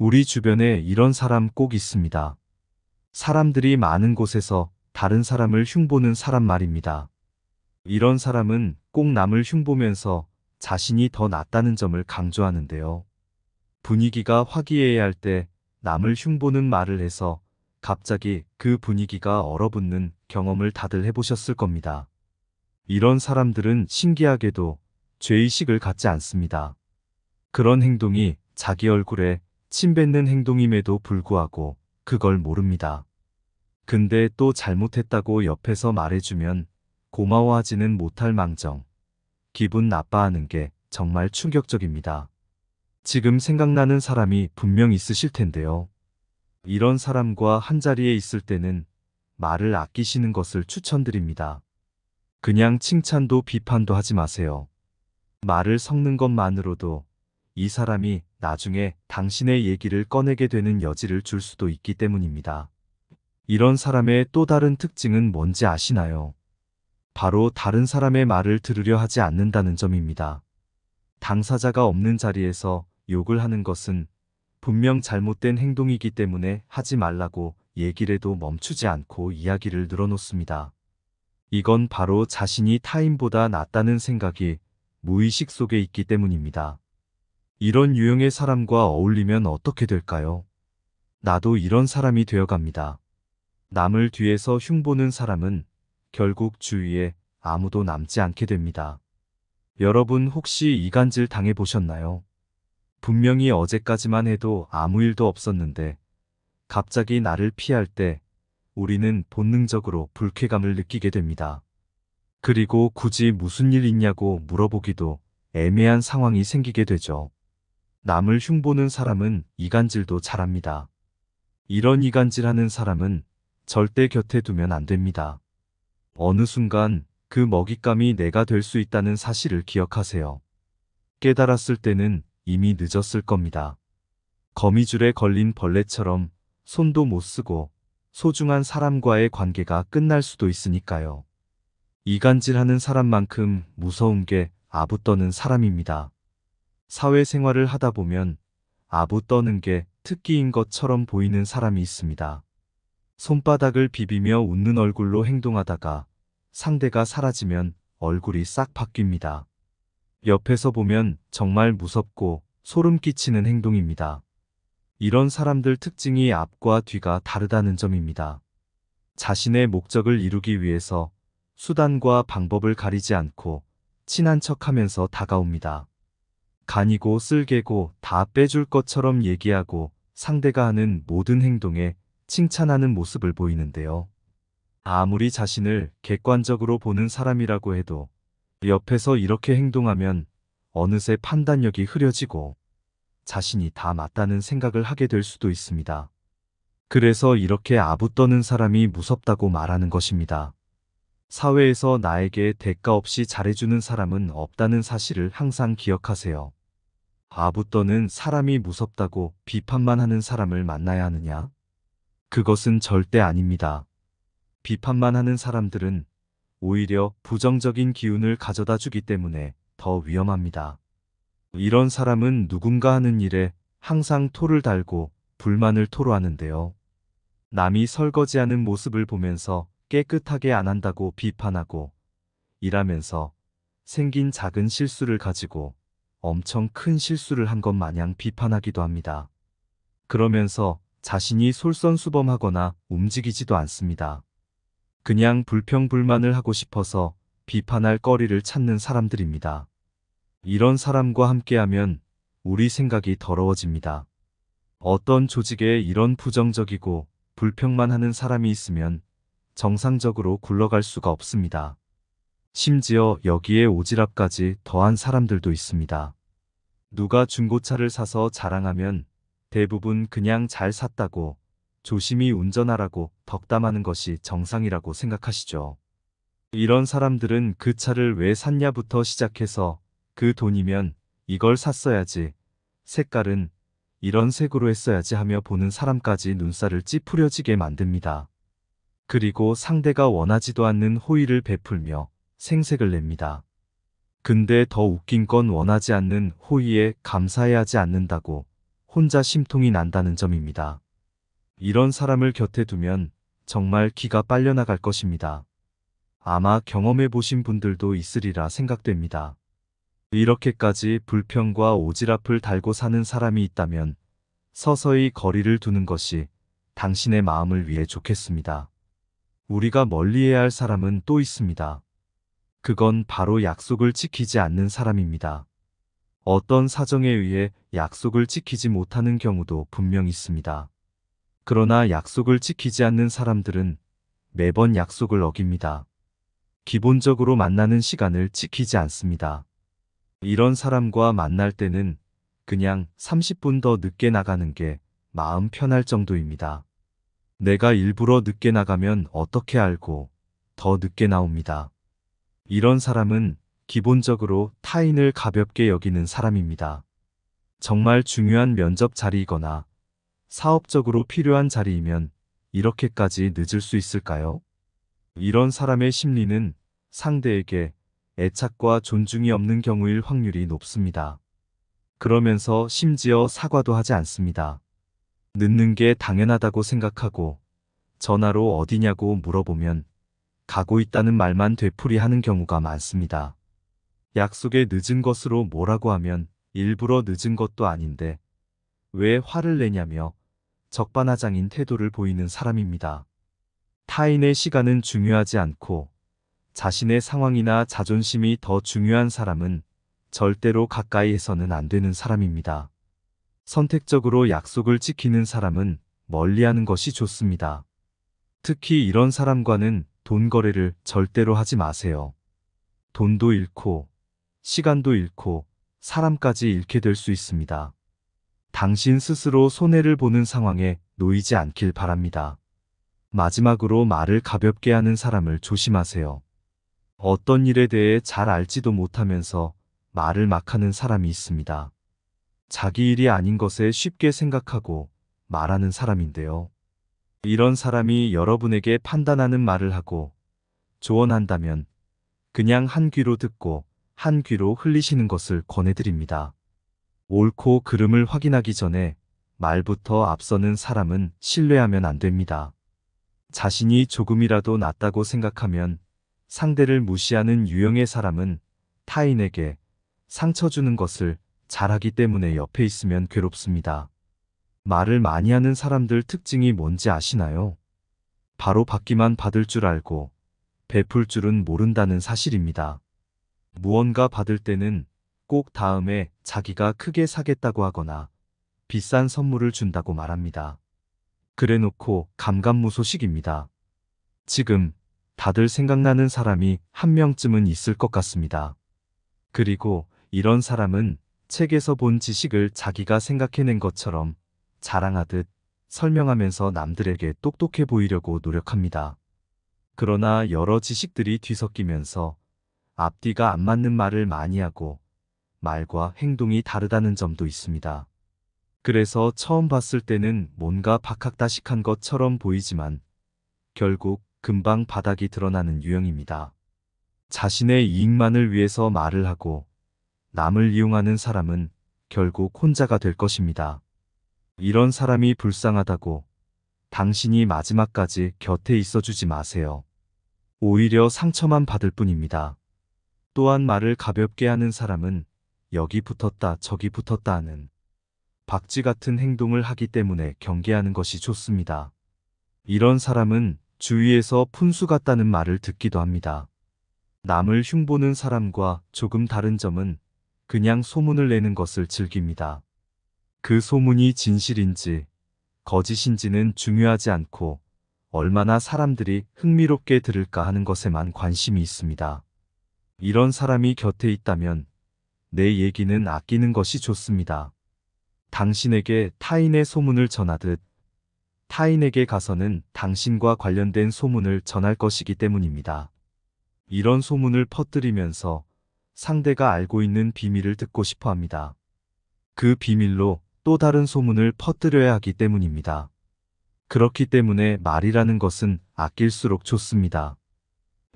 우리 주변에 이런 사람 꼭 있습니다. 사람들이 많은 곳에서 다른 사람을 흉보는 사람 말입니다. 이런 사람은 꼭 남을 흉보면서 자신이 더 낫다는 점을 강조하는데요. 분위기가 화기애애할 때 남을 흉보는 말을 해서 갑자기 그 분위기가 얼어붙는 경험을 다들 해보셨을 겁니다. 이런 사람들은 신기하게도 죄의식을 갖지 않습니다. 그런 행동이 자기 얼굴에 침 뱉는 행동임에도 불구하고 그걸 모릅니다. 근데 또 잘못했다고 옆에서 말해주면 고마워하지는 못할 망정. 기분 나빠하는 게 정말 충격적입니다. 지금 생각나는 사람이 분명 있으실 텐데요. 이런 사람과 한자리에 있을 때는 말을 아끼시는 것을 추천드립니다. 그냥 칭찬도 비판도 하지 마세요. 말을 섞는 것만으로도 이 사람이 나중에 당신의 얘기를 꺼내게 되는 여지를 줄 수도 있기 때문입니다. 이런 사람의 또 다른 특징은 뭔지 아시나요? 바로 다른 사람의 말을 들으려 하지 않는다는 점입니다. 당사자가 없는 자리에서 욕을 하는 것은 분명 잘못된 행동이기 때문에 하지 말라고 얘기를 해도 멈추지 않고 이야기를 늘어놓습니다. 이건 바로 자신이 타인보다 낫다는 생각이 무의식 속에 있기 때문입니다. 이런 유형의 사람과 어울리면 어떻게 될까요? 나도 이런 사람이 되어갑니다. 남을 뒤에서 흉보는 사람은 결국 주위에 아무도 남지 않게 됩니다. 여러분 혹시 이간질 당해보셨나요? 분명히 어제까지만 해도 아무 일도 없었는데 갑자기 나를 피할 때 우리는 본능적으로 불쾌감을 느끼게 됩니다. 그리고 굳이 무슨 일 있냐고 물어보기도 애매한 상황이 생기게 되죠. 남을 흉보는 사람은 이간질도 잘합니다. 이런 이간질하는 사람은 절대 곁에 두면 안 됩니다. 어느 순간 그 먹잇감이 내가 될 수 있다는 사실을 기억하세요. 깨달았을 때는 이미 늦었을 겁니다. 거미줄에 걸린 벌레처럼 손도 못 쓰고 소중한 사람과의 관계가 끝날 수도 있으니까요. 이간질하는 사람만큼 무서운 게 아부 떠는 사람입니다. 사회생활을 하다 보면 아부 떠는 게 특기인 것처럼 보이는 사람이 있습니다. 손바닥을 비비며 웃는 얼굴로 행동하다가 상대가 사라지면 얼굴이 싹 바뀝니다. 옆에서 보면 정말 무섭고 소름 끼치는 행동입니다. 이런 사람들 특징이 앞과 뒤가 다르다는 점입니다. 자신의 목적을 이루기 위해서 수단과 방법을 가리지 않고 친한 척 하면서 다가옵니다. 간이고 쓸개고 다 빼줄 것처럼 얘기하고 상대가 하는 모든 행동에 칭찬하는 모습을 보이는데요. 아무리 자신을 객관적으로 보는 사람이라고 해도 옆에서 이렇게 행동하면 어느새 판단력이 흐려지고 자신이 다 맞다는 생각을 하게 될 수도 있습니다. 그래서 이렇게 아부 떠는 사람이 무섭다고 말하는 것입니다. 사회에서 나에게 대가 없이 잘해주는 사람은 없다는 사실을 항상 기억하세요. 아부 떠는 사람이 무섭다고 비판만 하는 사람을 만나야 하느냐? 그것은 절대 아닙니다. 비판만 하는 사람들은 오히려 부정적인 기운을 가져다 주기 때문에 더 위험합니다. 이런 사람은 누군가 하는 일에 항상 토를 달고 불만을 토로하는데요. 남이 설거지하는 모습을 보면서 깨끗하게 안 한다고 비판하고 일하면서 생긴 작은 실수를 가지고 엄청 큰 실수를 한 것 마냥 비판하기도 합니다. 그러면서 자신이 솔선수범하거나 움직이지도 않습니다. 그냥 불평불만을 하고 싶어서 비판할 거리를 찾는 사람들입니다. 이런 사람과 함께하면 우리 생각이 더러워집니다. 어떤 조직에 이런 부정적이고 불평만 하는 사람이 있으면 정상적으로 굴러갈 수가 없습니다. 심지어 여기에 오지랖까지 더한 사람들도 있습니다. 누가 중고차를 사서 자랑하면 대부분 그냥 잘 샀다고 조심히 운전하라고 덕담하는 것이 정상이라고 생각하시죠. 이런 사람들은 그 차를 왜 샀냐부터 시작해서 그 돈이면 이걸 샀어야지, 색깔은 이런 색으로 했어야지 하며 보는 사람까지 눈살을 찌푸려지게 만듭니다. 그리고 상대가 원하지도 않는 호의를 베풀며 생색을 냅니다. 근데 더 웃긴 건 원하지 않는 호의에 감사해야 하지 않는다고 혼자 심통이 난다는 점입니다. 이런 사람을 곁에 두면 정말 기가 빨려나갈 것입니다. 아마 경험해 보신 분들도 있으리라 생각됩니다. 이렇게까지 불평과 오지랖을 달고 사는 사람이 있다면 서서히 거리를 두는 것이 당신의 마음을 위해 좋겠습니다. 우리가 멀리해야 할 사람은 또 있습니다. 그건 바로 약속을 지키지 않는 사람입니다. 어떤 사정에 의해 약속을 지키지 못하는 경우도 분명 있습니다. 그러나 약속을 지키지 않는 사람들은 매번 약속을 어깁니다. 기본적으로 만나는 시간을 지키지 않습니다. 이런 사람과 만날 때는 그냥 30분 더 늦게 나가는 게 마음 편할 정도입니다. 내가 일부러 늦게 나가면 어떻게 알고 더 늦게 나옵니다. 이런 사람은 기본적으로 타인을 가볍게 여기는 사람입니다. 정말 중요한 면접 자리이거나 사업적으로 필요한 자리이면 이렇게까지 늦을 수 있을까요? 이런 사람의 심리는 상대에게 애착과 존중이 없는 경우일 확률이 높습니다. 그러면서 심지어 사과도 하지 않습니다. 늦는 게 당연하다고 생각하고 전화로 어디냐고 물어보면 가고 있다는 말만 되풀이하는 경우가 많습니다. 약속에 늦은 것으로 뭐라고 하면 일부러 늦은 것도 아닌데 왜 화를 내냐며 적반하장인 태도를 보이는 사람입니다. 타인의 시간은 중요하지 않고 자신의 상황이나 자존심이 더 중요한 사람은 절대로 가까이 해서는 안 되는 사람입니다. 선택적으로 약속을 지키는 사람은 멀리하는 것이 좋습니다. 특히 이런 사람과는 돈 거래를 절대로 하지 마세요. 돈도 잃고, 시간도 잃고, 사람까지 잃게 될 수 있습니다. 당신 스스로 손해를 보는 상황에 놓이지 않길 바랍니다. 마지막으로 말을 가볍게 하는 사람을 조심하세요. 어떤 일에 대해 잘 알지도 못하면서 말을 막 하는 사람이 있습니다. 자기 일이 아닌 것에 쉽게 생각하고 말하는 사람인데요. 이런 사람이 여러분에게 판단하는 말을 하고 조언한다면 그냥 한 귀로 듣고 한 귀로 흘리시는 것을 권해드립니다. 옳고 그름을 확인하기 전에 말부터 앞서는 사람은 신뢰하면 안 됩니다. 자신이 조금이라도 낫다고 생각하면 상대를 무시하는 유형의 사람은 타인에게 상처 주는 것을 잘하기 때문에 옆에 있으면 괴롭습니다. 말을 많이 하는 사람들 특징이 뭔지 아시나요? 바로 받기만 받을 줄 알고 베풀 줄은 모른다는 사실입니다. 무언가 받을 때는 꼭 다음에 자기가 크게 사겠다고 하거나 비싼 선물을 준다고 말합니다. 그래 놓고 감감무소식입니다. 지금 다들 생각나는 사람이 한 명쯤은 있을 것 같습니다. 그리고 이런 사람은 책에서 본 지식을 자기가 생각해낸 것처럼 자랑하듯 설명하면서 남들에게 똑똑해 보이려고 노력합니다. 그러나 여러 지식들이 뒤섞이면서 앞뒤가 안 맞는 말을 많이 하고 말과 행동이 다르다는 점도 있습니다. 그래서 처음 봤을 때는 뭔가 박학다식한 것처럼 보이지만 결국 금방 바닥이 드러나는 유형입니다. 자신의 이익만을 위해서 말을 하고 남을 이용하는 사람은 결국 혼자가 될 것입니다. 이런 사람이 불쌍하다고 당신이 마지막까지 곁에 있어주지 마세요. 오히려 상처만 받을 뿐입니다. 또한 말을 가볍게 하는 사람은 여기 붙었다 저기 붙었다 하는 박쥐 같은 행동을 하기 때문에 경계하는 것이 좋습니다. 이런 사람은 주위에서 푼수 같다는 말을 듣기도 합니다. 남을 흉보는 사람과 조금 다른 점은 그냥 소문을 내는 것을 즐깁니다. 그 소문이 진실인지 거짓인지는 중요하지 않고 얼마나 사람들이 흥미롭게 들을까 하는 것에만 관심이 있습니다. 이런 사람이 곁에 있다면 내 얘기는 아끼는 것이 좋습니다. 당신에게 타인의 소문을 전하듯 타인에게 가서는 당신과 관련된 소문을 전할 것이기 때문입니다. 이런 소문을 퍼뜨리면서 상대가 알고 있는 비밀을 듣고 싶어 합니다. 그 비밀로 또 다른 소문을 퍼뜨려야 하기 때문입니다. 그렇기 때문에 말이라는 것은 아낄수록 좋습니다.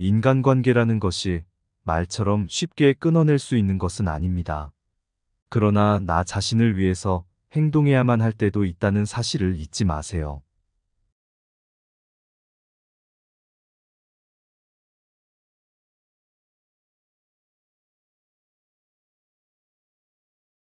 인간관계라는 것이 말처럼 쉽게 끊어낼 수 있는 것은 아닙니다. 그러나 나 자신을 위해서 행동해야만 할 때도 있다는 사실을 잊지 마세요.